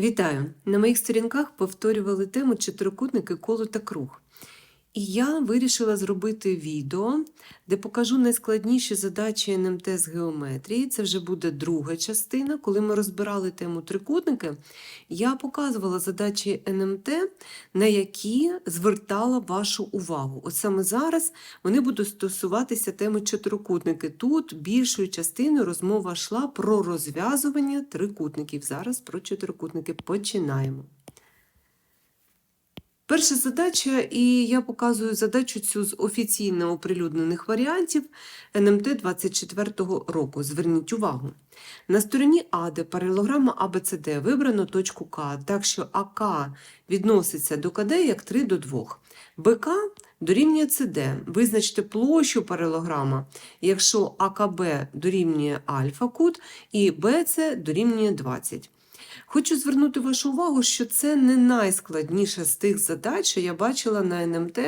Вітаю! На моїх сторінках повторювали тему чотирикутники коло та круг. І я вирішила зробити відео, де покажу найскладніші задачі НМТ з геометрії. Це вже буде друга частина. Коли ми розбирали тему трикутники, я показувала задачі НМТ, на які звертала вашу увагу. От саме зараз вони будуть стосуватися теми чотирикутники. Тут більшою частиною розмова йшла про розв'язування трикутників. Зараз про чотирикутники починаємо. Перша задача, і я показую задачу цю з офіційно оприлюднених варіантів НМТ 24-го року. Зверніть увагу. На стороні А, де паралелограма АБЦД вибрано точку К, так що АК відноситься до КД як 3 до 2. БК дорівнює ЦД. Визначте площу паралелограма, якщо АКБ дорівнює альфа кут і БЦ дорівнює 20. Хочу звернути вашу увагу, що це не найскладніша з тих задач, що я бачила на НМТ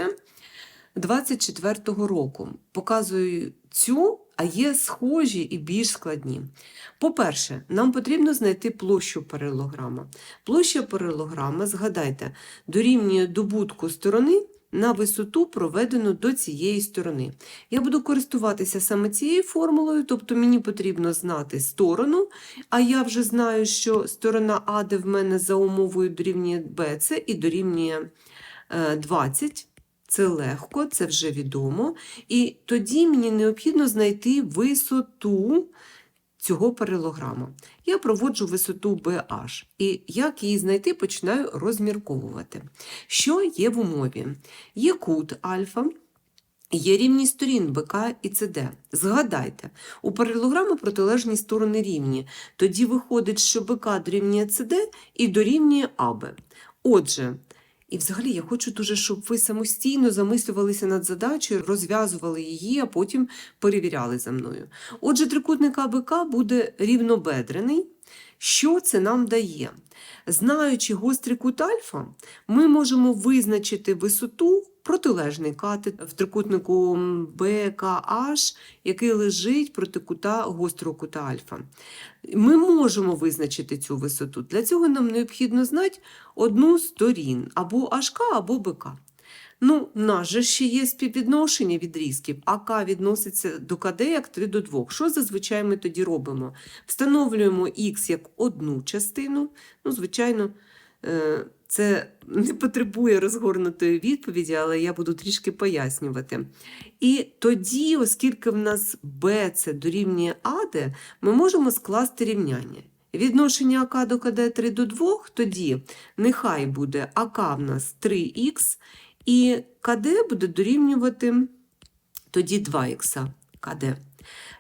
24-го року. Показую цю, а є схожі і більш складні. По-перше, нам потрібно знайти площу паралелограма. Площа паралелограма, згадайте, дорівнює добутку сторони на висоту, проведену до цієї сторони. Я буду користуватися саме цією формулою, тобто мені потрібно знати сторону, а я вже знаю, що сторона А, де в мене за умовою дорівнює БЦ і дорівнює е, 20. Це легко, це вже відомо. І тоді мені необхідно знайти висоту цього паралелограма. Я проводжу висоту BH. І як її знайти, починаю розмірковувати. Що є в умові? Є кут альфа, Є рівні сторін БК і ЦД. Згадайте, у паралелограму протилежні сторони рівні. Тоді виходить, що БК дорівнює ЦД і дорівнює АБ. Отже, і взагалі я хочу дуже, щоб ви самостійно замислювалися над задачею, розв'язували її, а потім перевіряли за мною. Отже, трикутник АБК буде рівнобедрений. Що це нам дає? Знаючи гострий кут альфа, ми можемо визначити висоту протилежний катет в трикутнику БКH, який лежить проти кута гострого кута альфа. Ми можемо визначити цю висоту. Для цього нам необхідно знати одну з сторін або HK, або БК. Ну, в нас же ще є співвідношення відрізків. АК відноситься до КД як 3 до 2. Що зазвичай ми тоді робимо? Встановлюємо Х як одну частину. Ну, звичайно, е, це не потребує розгорнутої відповіді, але я буду трішки пояснювати. І тоді, оскільки в нас BC дорівнює АД, ми можемо скласти рівняння. Відношення АК до КД 3 до 2, тоді нехай буде АК в нас 3х, і КД буде дорівнювати тоді 2х КД.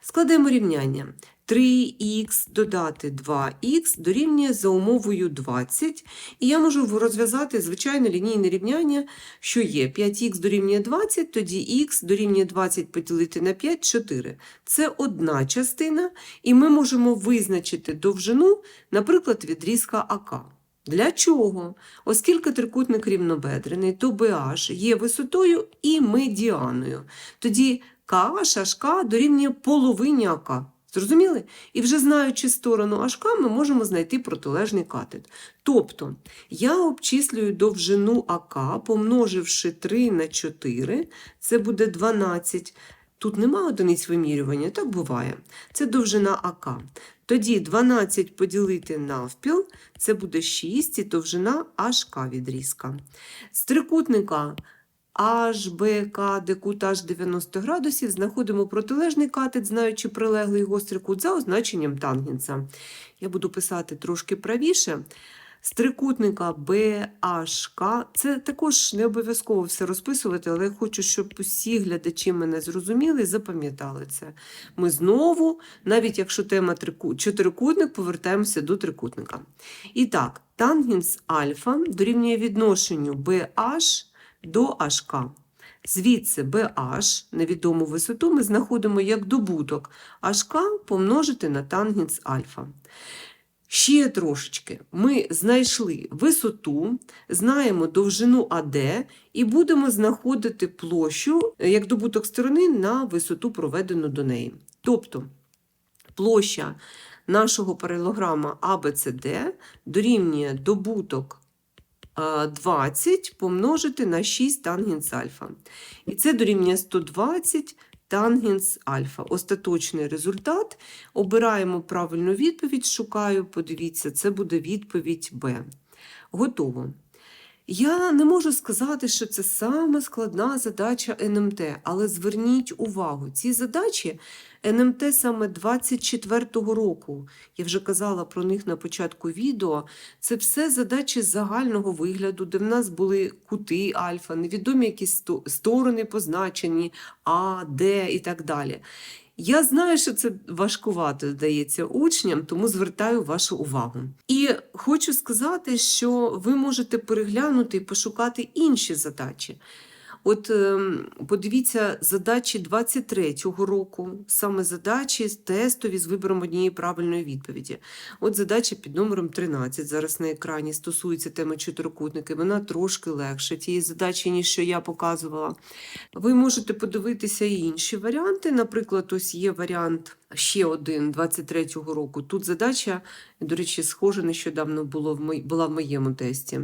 Складемо рівняння. 3х додати 2х дорівнює за умовою 20. І я можу розв'язати звичайне лінійне рівняння, що є 5х дорівнює 20, тоді х дорівнює 20 поділити на 5 4. Це одна частина, і ми можемо визначити довжину, наприклад, відрізка АК. Для чого? Оскільки трикутник рівнобедрений, то BH є висотою і медіаною. Тоді KH, HK дорівнює половині АК. Зрозуміли? І вже знаючи сторону HK, ми можемо знайти протилежний катет. Тобто, я обчислюю довжину АК, помноживши 3 на 4, це буде 12. Тут нема одиниць вимірювання, так буває. Це довжина АК. Тоді 12 поділити навпіл, це буде 6 і довжина HK відрізка. З трикутника HBK, де кут H 90 градусів, знаходимо протилежний катет, знаючи прилеглий гострий кут за означенням тангенса. Я буду писати трошки правіше. З трикутника BHK, це також не обов'язково все розписувати, але я хочу, щоб усі глядачі мене зрозуміли і запам'ятали це. Ми знову, навіть якщо тема чотирикутник, повертаємося до трикутника. І так, тангенс альфа дорівнює відношенню BH до HK. Звідси BH, невідому висоту, ми знаходимо як добуток HK помножити на тангенс альфа. Ще трошечки. Ми знайшли висоту, знаємо довжину АД і будемо знаходити площу як добуток сторони на висоту, проведену до неї. Тобто площа нашого паралограма ABCD дорівнює добуток 20 помножити на 6 тангенс альфа. І це дорівнює 120 тангенс альфа. Остаточний результат. Обираємо правильну відповідь, шукаю, подивіться, це буде відповідь Б. Готово. Я не можу сказати, що це саме складна задача НМТ, але зверніть увагу, ці задачі НМТ саме 24-го року. Я вже казала про них на початку відео. Це все задачі загального вигляду, де в нас були кути альфа, невідомі якісь сто- сторони позначені, А, Д і так далі. Я знаю, що це важкувато здається учням, тому звертаю вашу увагу. І хочу сказати, що ви можете переглянути і пошукати інші задачі. От ем, подивіться задачі 23-го року, саме задачі тестові з вибором однієї правильної відповіді. От задача під номером 13 зараз на екрані стосується теми чотирикутники. Вона трошки легше тієї задачі, ніж що я показувала. Ви можете подивитися і інші варіанти. Наприклад, ось є варіант ще один 23-го року. Тут задача, до речі, схожа нещодавно було в мой- була в моєму тесті.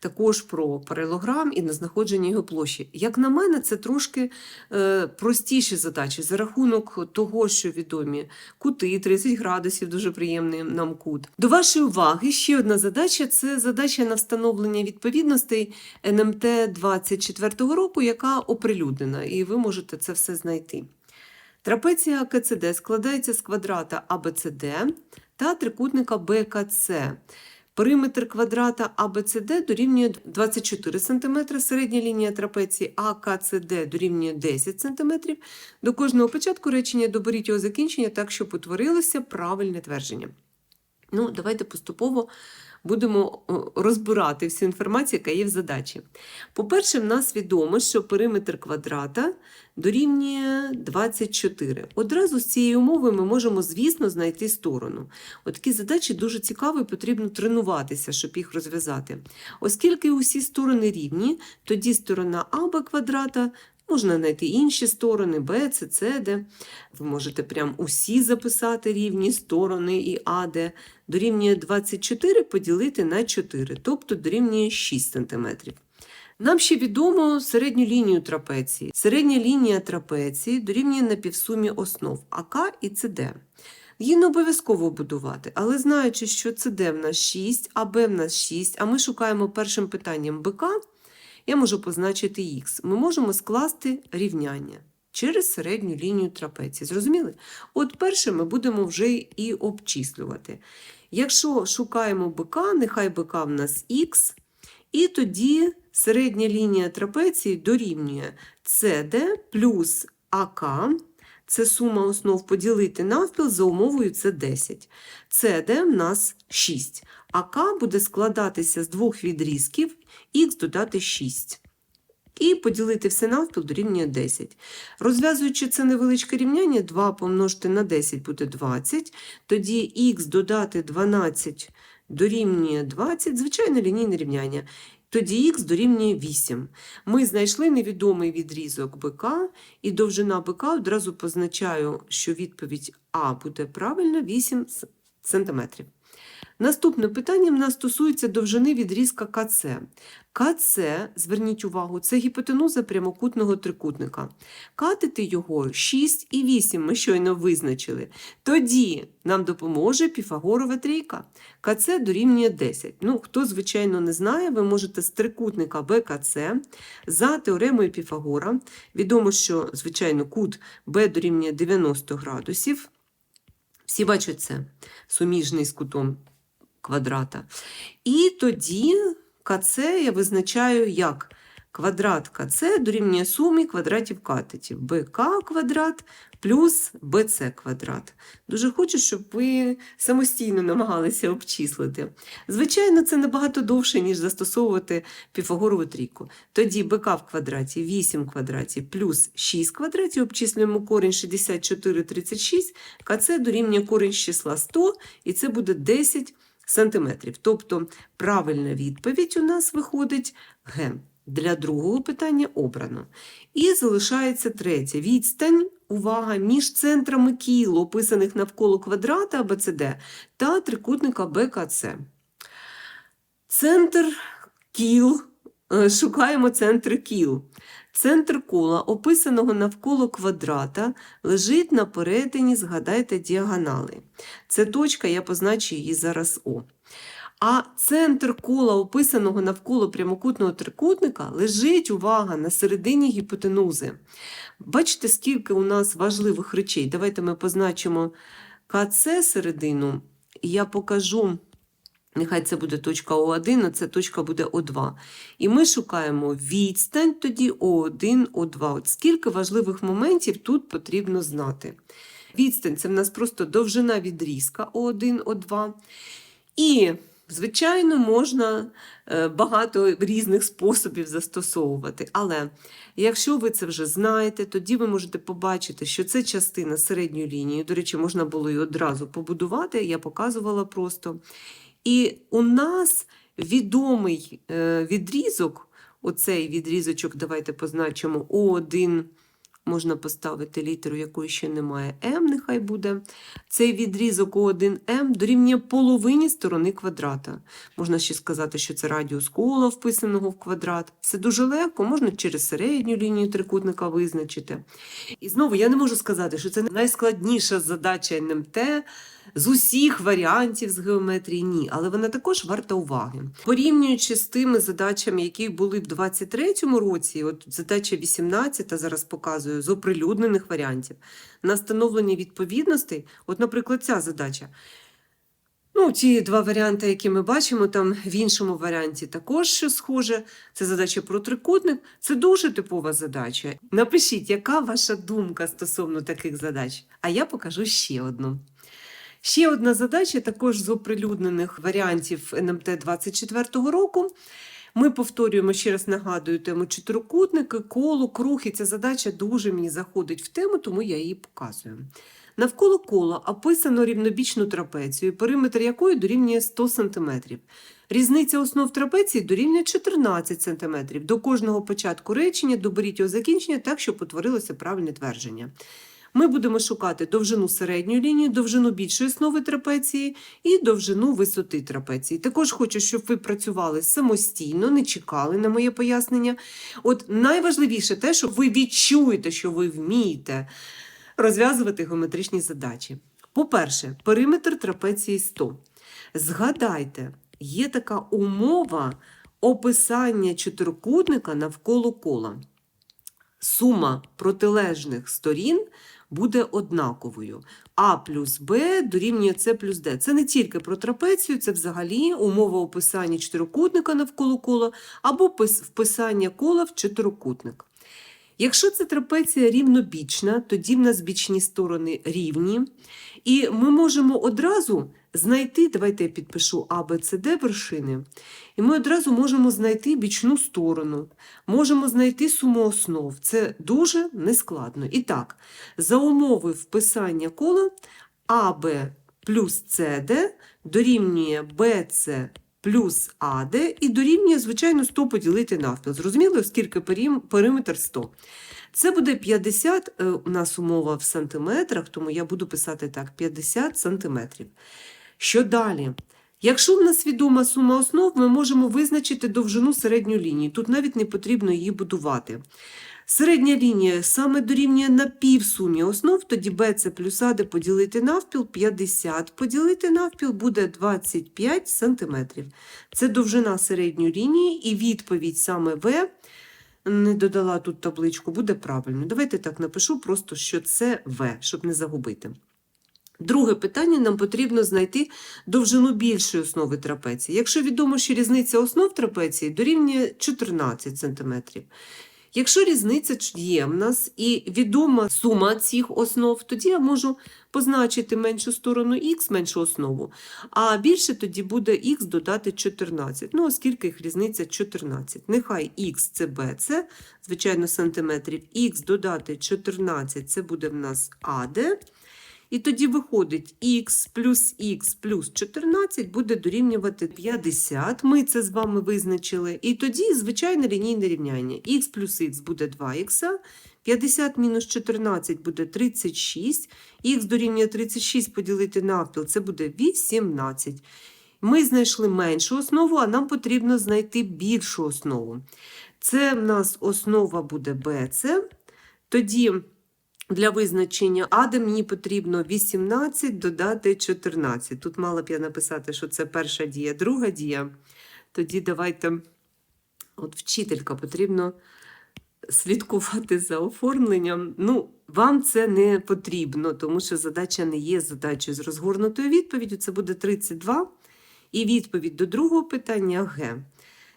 Також про паралелограм і на знаходження його площі. Як на мене, це трошки е, простіші задачі за рахунок того, що відомі кути 30 градусів, дуже приємний нам кут. До вашої уваги ще одна задача це задача на встановлення відповідностей НМТ 24-го року, яка оприлюднена, і ви можете це все знайти. Трапеція КЦД складається з квадрата АБЦД та трикутника БКЦ. Периметр квадрата АБЦД дорівнює 24 см, середня лінія трапеції АКЦД дорівнює 10 см. До кожного початку речення доберіть його закінчення так, щоб утворилося правильне твердження. Ну, давайте поступово будемо розбирати всю інформацію, яка є в задачі. По-перше, в нас відомо, що периметр квадрата дорівнює 24. Одразу з цієї умови ми можемо, звісно, знайти сторону. Такі задачі дуже цікаві, потрібно тренуватися, щоб їх розв'язати. Оскільки усі сторони рівні, тоді сторона АБ квадрата Можна знайти інші сторони Б, С, С, Д. Ви можете прям усі записати рівні сторони і АД. Дорівнює 24 поділити на 4, тобто дорівнює 6 см. Нам ще відомо середню лінію трапеції. Середня лінія трапеції дорівнює напівсумі основ АК і ЦД. Її не обов'язково будувати, але знаючи, що ЦД в нас 6, а Б в нас 6, а ми шукаємо першим питанням БК, я можу позначити х. Ми можемо скласти рівняння через середню лінію трапеції. Зрозуміли? От перше ми будемо вже і обчислювати. Якщо шукаємо БК, нехай БК в нас х, і тоді середня лінія трапеції дорівнює CD плюс АК. Це сума основ поділити навпіл за умовою це 10. CD в нас 6. АК буде складатися з двох відрізків, х додати 6. І поділити все навпіл дорівнює 10. Розв'язуючи це невеличке рівняння, 2 помножити на 10 буде 20. Тоді х додати 12 дорівнює 20, звичайне лінійне рівняння. Тоді х дорівнює 8. Ми знайшли невідомий відрізок БК, і довжина БК одразу позначаю, що відповідь А буде правильна 8 см. Наступне питання в нас стосується довжини відрізка КЦ. КЦ, зверніть увагу, це гіпотенуза прямокутного трикутника. Катити його 6 і 8 ми щойно визначили. Тоді нам допоможе Піфагорова трійка. КЦ дорівнює 10. Ну, хто, звичайно, не знає, ви можете з трикутника БКЦ за теоремою Піфагора. Відомо, що, звичайно, кут Б дорівнює 90 градусів. Всі бачать це суміжний з кутом квадрата. І тоді КЦ я визначаю як квадрат КЦ дорівнює сумі квадратів катетів. БК квадрат плюс БЦ квадрат. Дуже хочу, щоб ви самостійно намагалися обчислити. Звичайно, це набагато довше, ніж застосовувати Піфагорову трійку. Тоді БК в квадраті 8 квадратів плюс 6 квадратів, обчислюємо корінь 64, 36, КЦ дорівнює корінь з числа 100, і це буде 10 сантиметрів. Тобто правильна відповідь у нас виходить Г. Для другого питання обрано. І залишається третє. Відстань, увага, між центрами кіл, описаних навколо квадрата АБЦД та трикутника БКЦ. Центр кіл. Е, Шукаємо центр кіл. Центр кола, описаного навколо квадрата, лежить на перетині, згадайте, діагонали. Це точка, я позначу її зараз О. А центр кола, описаного навколо прямокутного трикутника, лежить, увага, на середині гіпотенузи. Бачите, скільки у нас важливих речей. Давайте ми позначимо КЦ середину, і я покажу, нехай це буде точка О1, а це точка буде О2. І ми шукаємо відстань тоді О1, О2. От скільки важливих моментів тут потрібно знати. Відстань це в нас просто довжина відрізка О1, О2. І, звичайно, можна е, багато різних способів застосовувати. Але якщо ви це вже знаєте, тоді ви можете побачити, що це частина середньої лінії. До речі, можна було її одразу побудувати, я показувала просто. І у нас відомий е, відрізок, оцей відрізочок, давайте позначимо О1, можна поставити літеру, якої ще немає, М, нехай буде. Цей відрізок О1М дорівнює половині сторони квадрата. Можна ще сказати, що це радіус кола, вписаного в квадрат. Це дуже легко, можна через середню лінію трикутника визначити. І знову я не можу сказати, що це найскладніша задача НМТ з усіх варіантів з геометрії. Ні, але вона також варта уваги. Порівнюючи з тими задачами, які були в 23-му році, от задача 18 зараз показую з оприлюднених варіантів, на встановлення відповідностей, от, наприклад, ця задача. Ну, ті два варіанти, які ми бачимо, там в іншому варіанті також що схоже. Це задача про трикутник. Це дуже типова задача. Напишіть, яка ваша думка стосовно таких задач. А я покажу ще одну. Ще одна задача, також з оприлюднених варіантів НМТ 24 року. Ми повторюємо, ще раз нагадую, тему чотирикутники, коло, круг, і ця задача дуже мені заходить в тему, тому я її показую. Навколо кола описано рівнобічну трапецію, периметр якої дорівнює 100 см. Різниця основ трапеції дорівнює 14 см. До кожного початку речення доберіть його закінчення так, щоб утворилося правильне твердження. Ми будемо шукати довжину середньої лінії, довжину більшої основи трапеції і довжину висоти трапеції. Також хочу, щоб ви працювали самостійно, не чекали на моє пояснення. От найважливіше те, що ви відчуєте, що ви вмієте розв'язувати геометричні задачі. По-перше, периметр трапеції 100. Згадайте, є така умова описання чотирикутника навколо кола. Сума протилежних сторін буде однаковою. А плюс Б дорівнює С плюс Д. Це не тільки про трапецію, це взагалі умова описання чотирикутника навколо кола або вписання кола в чотирикутник. Якщо це трапеція рівнобічна, тоді в нас бічні сторони рівні. І ми можемо одразу знайти, давайте я підпишу А, вершини, і ми одразу можемо знайти бічну сторону, можемо знайти суму основ. Це дуже нескладно. І так, за умови вписання кола АБ плюс СД дорівнює БЦ плюс АД і дорівнює, звичайно, 100 поділити навпіл. Зрозуміло, оскільки периметр 100. Це буде 50, е, у нас умова в сантиметрах, тому я буду писати так: 50 сантиметрів. Що далі? Якщо в нас відома сума основ, ми можемо визначити довжину середньої лінії. Тут навіть не потрібно її будувати. Середня лінія саме дорівнює на півсумі основ, тоді BC плюс AD поділити навпіл, 50 поділити навпіл буде 25 см. Це довжина середньої лінії і відповідь саме В, не додала тут табличку, буде правильно. Давайте так напишу, просто що це В, щоб не загубити. Друге питання нам потрібно знайти довжину більшої основи трапеції. Якщо відомо, що різниця основ трапеції дорівнює 14 см. Якщо різниця є в нас і відома сума цих основ, тоді я можу позначити меншу сторону х, меншу основу, а більше тоді буде х додати 14. Ну, оскільки їх різниця 14. Нехай х це b, це, звичайно, сантиметрів, х додати 14 це буде в нас АД. І тоді виходить х плюс х плюс 14 буде дорівнювати 50. Ми це з вами визначили. І тоді звичайне лінійне рівняння. х плюс х буде 2х, 50 мінус 14 буде 36, х дорівнює 36 поділити навпіл, це буде 18. Ми знайшли меншу основу, а нам потрібно знайти більшу основу. Це в нас основа буде BC. Тоді для визначення А, де мені потрібно 18 додати 14. Тут мала б я написати, що це перша дія, друга дія. Тоді давайте, от вчителька, потрібно слідкувати за оформленням. Ну, вам це не потрібно, тому що задача не є задачею з розгорнутою відповіддю. Це буде 32. І відповідь до другого питання Г.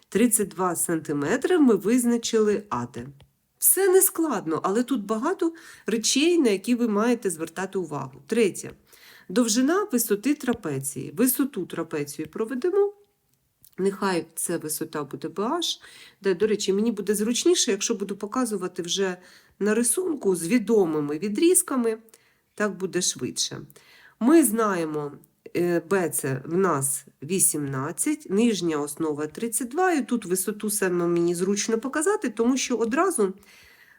32 см ми визначили АД. Все не складно, але тут багато речей, на які ви маєте звертати увагу. Третє. Довжина висоти трапеції. Висоту трапеції проведемо. Нехай це висота буде BH. Де, до речі, мені буде зручніше, якщо буду показувати вже на рисунку з відомими відрізками, так буде швидше. Ми знаємо, е, B це в нас 18, нижня основа 32, і тут висоту саме мені зручно показати, тому що одразу,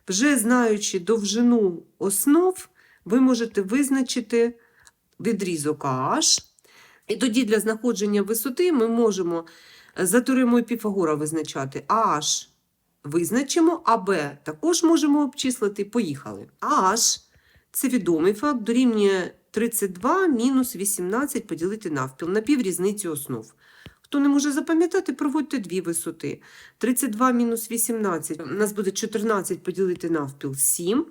вже знаючи довжину основ, ви можете визначити відрізок AH. І тоді для знаходження висоти ми можемо е, за теоремою Піфагора визначати AH визначимо, а Б також можемо обчислити. Поїхали. AH – це відомий факт, дорівнює 32 мінус 18 поділити навпіл на піврізниці основ. Хто не може запам'ятати, проводьте дві висоти. 32 мінус 18 у нас буде 14 поділити навпіл 7,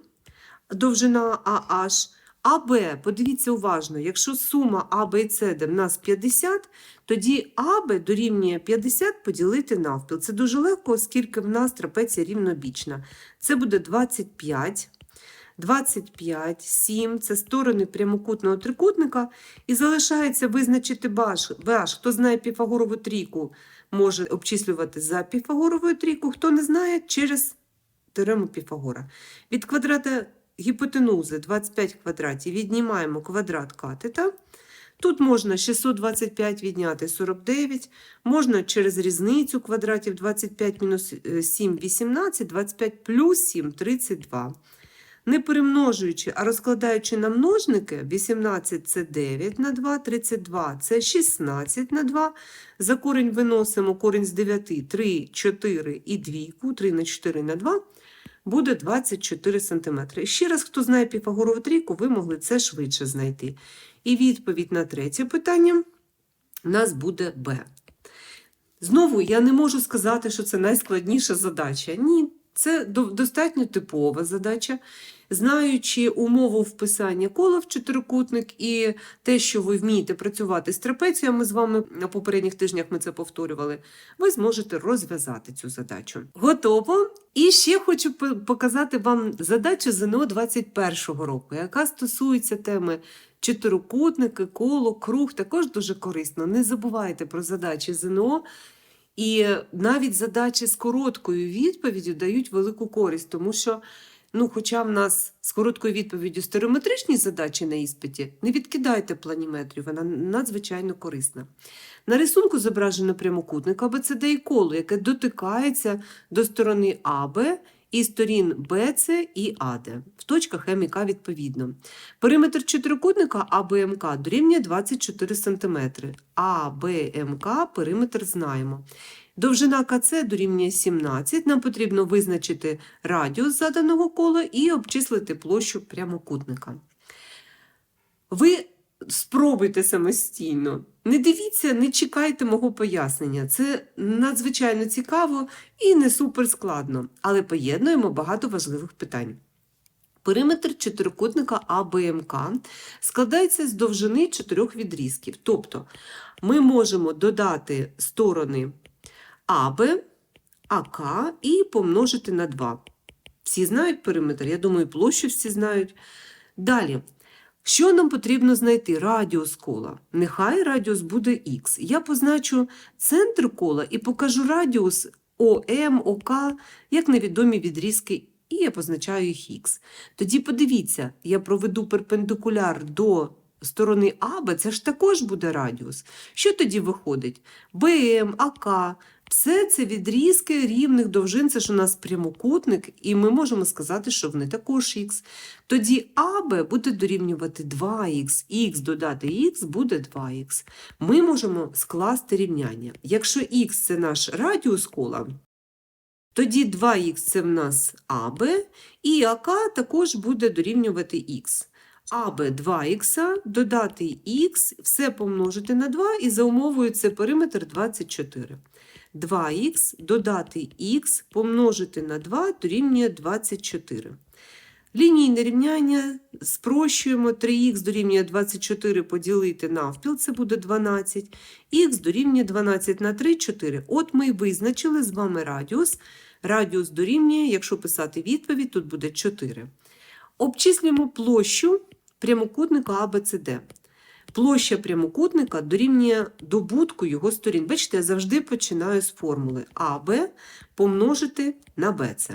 довжина AH. АБ, подивіться уважно, якщо сума АБ і СД в нас 50, тоді АБ дорівнює 50 поділити навпіл. Це дуже легко, оскільки в нас трапеція рівнобічна. Це буде 25. 25, 7 це сторони прямокутного трикутника, і залишається визначити BH. Хто знає Піфагорову трійку, може обчислювати за Піфагоровою трійку, хто не знає, через теорему Піфагора. Від квадрата гіпотенузи 25 квадратів віднімаємо квадрат катета. Тут можна 625 відняти 49, можна через різницю квадратів 25 мінус 7 – 18, 25 плюс 7 – 32. Не перемножуючи, а розкладаючи на множники, 18 це 9 на 2, 32 це 16 на 2. За корінь виносимо корінь з 9, 3, 4 і 2, 3 на 4 на 2, буде 24 см. Ще раз, хто знає Піфагорову трійку, ви могли це швидше знайти. І відповідь на третє питання у нас буде Б. Знову я не можу сказати, що це найскладніша задача. Ні, це достатньо типова задача. Знаючи умову вписання кола в чотирикутник і те, що ви вмієте працювати з трапеціями, з вами на попередніх тижнях ми це повторювали, ви зможете розв'язати цю задачу. Готово. І ще хочу показати вам задачу ЗНО 21 року, яка стосується теми чотирикутники, коло, круг. Також дуже корисно. Не забувайте про задачі ЗНО. І навіть задачі з короткою відповіддю дають велику користь, тому що, ну, хоча в нас з короткою відповіддю стереометричні задачі на іспиті, не відкидайте планіметрію, вона надзвичайно корисна. На рисунку зображено прямокутник АБЦД і коло, яке дотикається до сторони АБ і сторін БЦ і АД, в точках М і К відповідно. Периметр чотирикутника АБМК дорівнює 24 см. АБМК периметр знаємо. Довжина КЦ дорівнює 17. Нам потрібно визначити радіус заданого кола і обчислити площу прямокутника. Ви спробуйте самостійно. Не дивіться, не чекайте мого пояснення. Це надзвичайно цікаво і не суперскладно, але поєднуємо багато важливих питань. Периметр чотирикутника АБМК складається з довжини чотирьох відрізків. Тобто ми можемо додати сторони АБ, АК і помножити на 2. Всі знають периметр, я думаю, площу всі знають. Далі. Що нам потрібно знайти? Радіус кола. Нехай радіус буде х. Я позначу центр кола і покажу радіус ОМ, ОК, як невідомі відрізки і я позначаю їх х. Тоді подивіться, я проведу перпендикуляр до сторони АБ, це ж також буде радіус. Що тоді виходить? БМ, АК, все це відрізки рівних довжин, це ж у нас прямокутник, і ми можемо сказати, що вони також х. Тоді АБ буде дорівнювати 2х, х додати х буде 2х. Ми можемо скласти рівняння. Якщо х це наш радіус кола, тоді 2х це в нас АБ, і АК також буде дорівнювати х. АБ 2х, додати х, все помножити на 2 і за умовою це периметр 24. 2х додати х помножити на 2 дорівнює 24. Лінійне рівняння спрощуємо 3х дорівнює 24 поділити навпіл, це буде 12. Х дорівнює 12 на 3 – 4. От ми й визначили з вами радіус. Радіус дорівнює, якщо писати відповідь, тут буде 4. Обчислюємо площу прямокутника ABCD. Площа прямокутника дорівнює добутку його сторін. Бачите, я завжди починаю з формули АБ помножити на БЦ.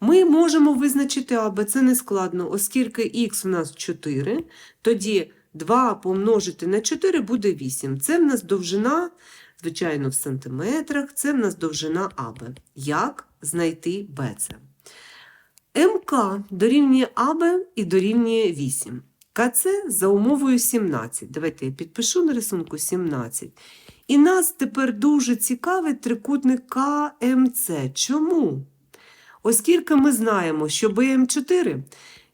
Ми можемо визначити АБ, це не складно, оскільки х у нас 4, тоді 2 помножити на 4 буде 8. Це в нас довжина, звичайно, в сантиметрах, це в нас довжина АБ. Як знайти БЦ? МК дорівнює АБ і дорівнює 8. КЦ за умовою 17. Давайте я підпишу на рисунку 17. І нас тепер дуже цікавить трикутник КМЦ. Чому? Оскільки ми знаємо, що БМ4,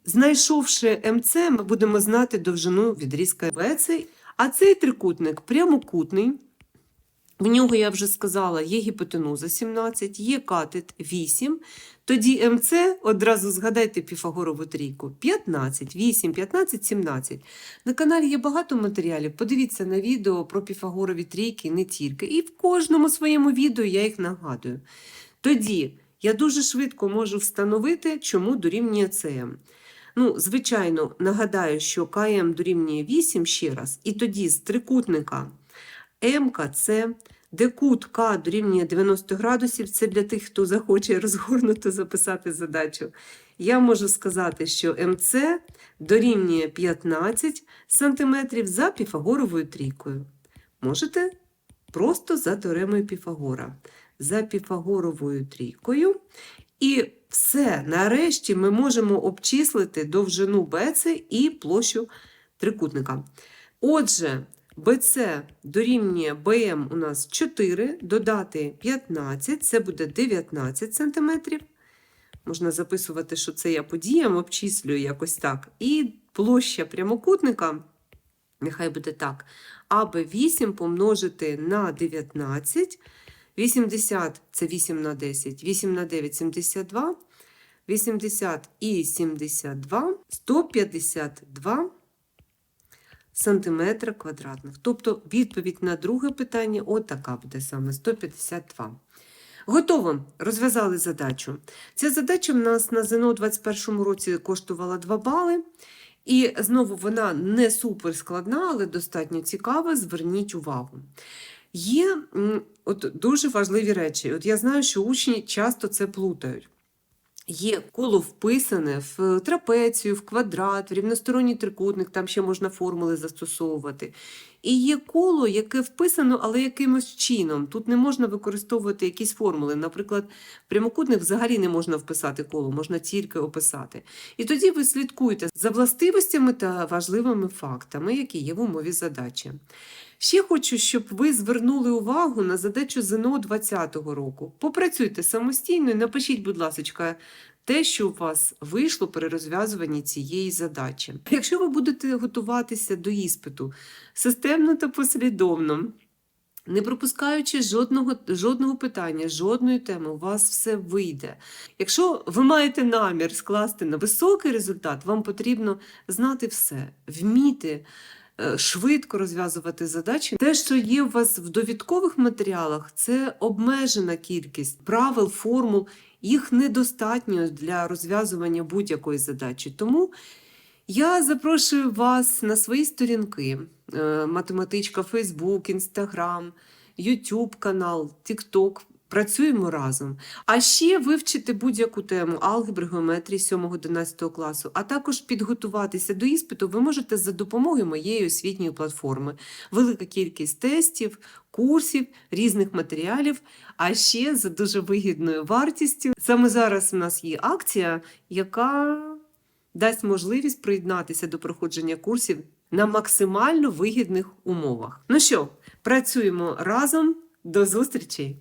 знайшовши МЦ, ми будемо знати довжину відрізка ВЦ, а цей трикутник прямокутний. В нього, я вже сказала, є гіпотенуза 17, є катет 8. Тоді МЦ, одразу згадайте Піфагорову трійку, 15, 8, 15, 17. На каналі є багато матеріалів. Подивіться на відео про Піфагорові трійки, не тільки. І в кожному своєму відео я їх нагадую. Тоді я дуже швидко можу встановити, чому дорівнює ЦМ. Ну, звичайно, нагадаю, що КМ дорівнює 8 ще раз, і тоді з трикутника МКЦ, де кут К дорівнює 90 градусів, це для тих, хто захоче розгорнуто записати задачу. Я можу сказати, що МЦ дорівнює 15 см за Піфагоровою трійкою. Можете просто за теоремою Піфагора. За Піфагоровою трійкою. І все, нарешті ми можемо обчислити довжину БЦ і площу трикутника. Отже, БЦ дорівнює БМ у нас 4, додати 15, це буде 19 см. Можна записувати, що це я подіям обчислюю якось так. І площа прямокутника, нехай буде так, АБ8 помножити на 19. 80 це 8 на 10, 8 на 9 72, 80 і 72, 152 сантиметра квадратних. Тобто відповідь на друге питання отака буде саме 152. Готово, розв'язали задачу. Ця задача в нас на ЗНО у 2021 році коштувала 2 бали. І знову вона не супер складна, але достатньо цікава. Зверніть увагу. Є от, дуже важливі речі. От я знаю, що учні часто це плутають. Є коло вписане в трапецію, в квадрат, в рівносторонній трикутник, там ще можна формули застосовувати. І є коло, яке вписано, але якимось чином. Тут не можна використовувати якісь формули. Наприклад, прямокутник взагалі не можна вписати коло, можна тільки описати. І тоді ви слідкуєте за властивостями та важливими фактами, які є в умові задачі. Ще хочу, щоб ви звернули увагу на задачу ЗНО 2020 року. Попрацюйте самостійно і напишіть, будь ласка, те, що у вас вийшло при розв'язуванні цієї задачі. Якщо ви будете готуватися до іспиту системно та послідовно, не пропускаючи жодного, жодного питання, жодної теми, у вас все вийде. Якщо ви маєте намір скласти на високий результат, вам потрібно знати все, вміти е, швидко розв'язувати задачі. Те, що є у вас в довідкових матеріалах, це обмежена кількість правил, формул, їх недостатньо для розв'язування будь-якої задачі. Тому я запрошую вас на свої сторінки: е, математичка, Фейсбук, Інстаграм, Ютуб канал, Тікток. Працюємо разом. А ще вивчити будь-яку тему алгебри, геометрії 7-11 класу, а також підготуватися до іспиту ви можете за допомогою моєї освітньої платформи. Велика кількість тестів, курсів, різних матеріалів, а ще за дуже вигідною вартістю. Саме зараз у нас є акція, яка дасть можливість приєднатися до проходження курсів на максимально вигідних умовах. Ну що, працюємо разом. До зустрічі!